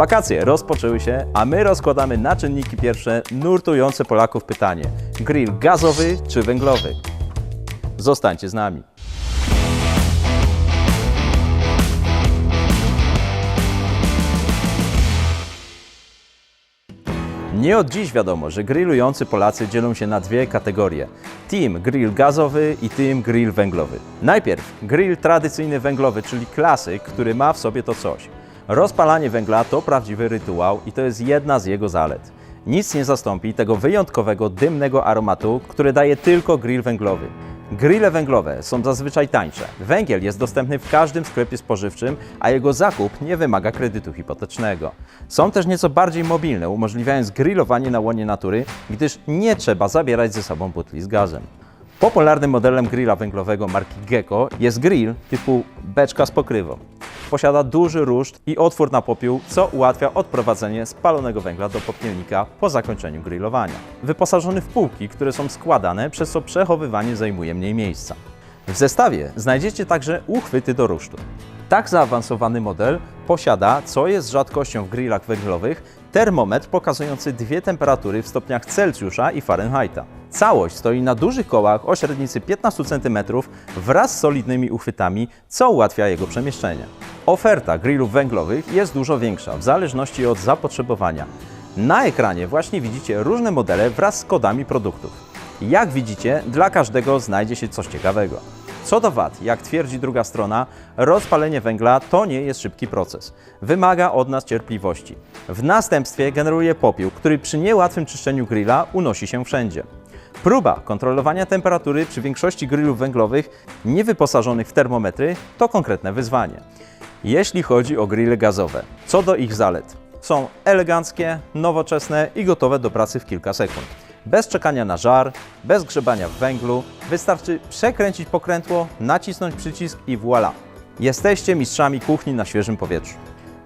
Wakacje rozpoczęły się, a my rozkładamy na czynniki pierwsze nurtujące Polaków pytanie: grill gazowy czy węglowy? Zostańcie z nami. Nie od dziś wiadomo, że grillujący Polacy dzielą się na dwie kategorie. Team grill gazowy i team grill węglowy. Najpierw grill tradycyjny węglowy, czyli klasyk, który ma w sobie to coś. Rozpalanie węgla to prawdziwy rytuał i to jest jedna z jego zalet. Nic nie zastąpi tego wyjątkowego, dymnego aromatu, który daje tylko grill węglowy. Grille węglowe są zazwyczaj tańsze. Węgiel jest dostępny w każdym sklepie spożywczym, a jego zakup nie wymaga kredytu hipotecznego. Są też nieco bardziej mobilne, umożliwiając grillowanie na łonie natury, gdyż nie trzeba zabierać ze sobą butli z gazem. Popularnym modelem grilla węglowego marki Gecko jest grill typu beczka z pokrywą. Posiada duży ruszt i otwór na popiół, co ułatwia odprowadzenie spalonego węgla do popielnika po zakończeniu grillowania. Wyposażony w półki, które są składane, przez co przechowywanie zajmuje mniej miejsca. W zestawie znajdziecie także uchwyty do rusztu. Tak zaawansowany model posiada, co jest rzadkością w grillach węglowych, termometr pokazujący dwie temperatury w stopniach Celsjusza i Fahrenheita. Całość stoi na dużych kołach o średnicy 15 cm wraz z solidnymi uchwytami, co ułatwia jego przemieszczenie. Oferta grillów węglowych jest dużo większa w zależności od zapotrzebowania. Na ekranie właśnie widzicie różne modele wraz z kodami produktów. Jak widzicie, dla każdego znajdzie się coś ciekawego. Co do wad, jak twierdzi druga strona, rozpalenie węgla to nie jest szybki proces. Wymaga od nas cierpliwości. W następstwie generuje popiół, który przy niełatwym czyszczeniu grilla unosi się wszędzie. Próba kontrolowania temperatury przy większości grillów węglowych niewyposażonych w termometry to konkretne wyzwanie. Jeśli chodzi o grille gazowe, co do ich zalet, są eleganckie, nowoczesne i gotowe do pracy w kilka sekund. Bez czekania na żar, bez grzebania w węglu, wystarczy przekręcić pokrętło, nacisnąć przycisk i voilà. Jesteście mistrzami kuchni na świeżym powietrzu.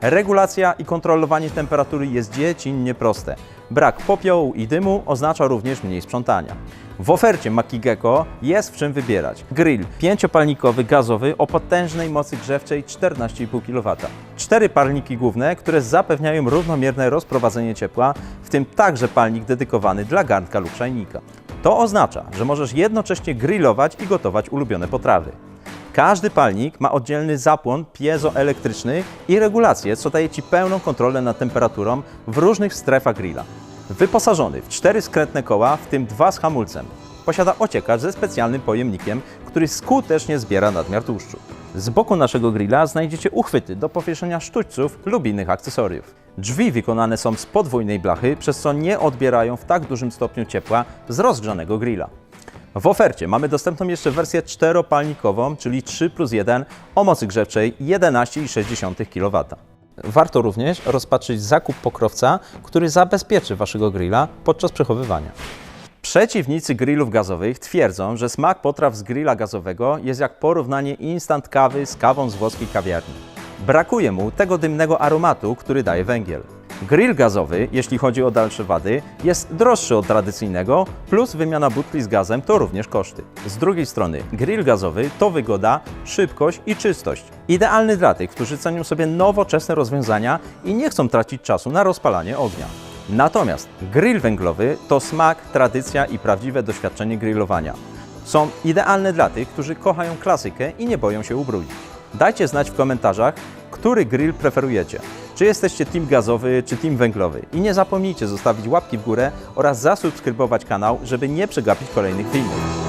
Regulacja i kontrolowanie temperatury jest dziecinnie proste. Brak popiołu i dymu oznacza również mniej sprzątania. W ofercie Maki Gecko jest w czym wybierać. Grill pięciopalnikowy gazowy o potężnej mocy grzewczej 14,5 kW. Cztery palniki główne, które zapewniają równomierne rozprowadzenie ciepła, w tym także palnik dedykowany dla garnka lub czajnika. To oznacza, że możesz jednocześnie grillować i gotować ulubione potrawy. Każdy palnik ma oddzielny zapłon piezoelektryczny i regulację, co daje Ci pełną kontrolę nad temperaturą w różnych strefach grilla. Wyposażony w cztery skrętne koła, w tym dwa z hamulcem. Posiada ociekacz ze specjalnym pojemnikiem, który skutecznie zbiera nadmiar tłuszczu. Z boku naszego grilla znajdziecie uchwyty do powieszenia sztućców lub innych akcesoriów. Drzwi wykonane są z podwójnej blachy, przez co nie odbierają w tak dużym stopniu ciepła z rozgrzanego grilla. W ofercie mamy dostępną jeszcze wersję czteropalnikową, czyli 3 plus 1 o mocy grzewczej 11,6 kW. Warto również rozpatrzyć zakup pokrowca, który zabezpieczy Waszego grilla podczas przechowywania. Przeciwnicy grillów gazowych twierdzą, że smak potraw z grilla gazowego jest jak porównanie instant kawy z kawą z włoskiej kawiarni. Brakuje mu tego dymnego aromatu, który daje węgiel. Grill gazowy, jeśli chodzi o dalsze wady, jest droższy od tradycyjnego, plus wymiana butli z gazem to również koszty. Z drugiej strony, grill gazowy to wygoda, szybkość i czystość. Idealny dla tych, którzy cenią sobie nowoczesne rozwiązania i nie chcą tracić czasu na rozpalanie ognia. Natomiast grill węglowy to smak, tradycja i prawdziwe doświadczenie grillowania. Są idealne dla tych, którzy kochają klasykę i nie boją się ubrudzić. Dajcie znać w komentarzach, który grill preferujecie. Czy jesteście team gazowy, czy team węglowy. I nie zapomnijcie zostawić łapki w górę oraz zasubskrybować kanał, żeby nie przegapić kolejnych filmów.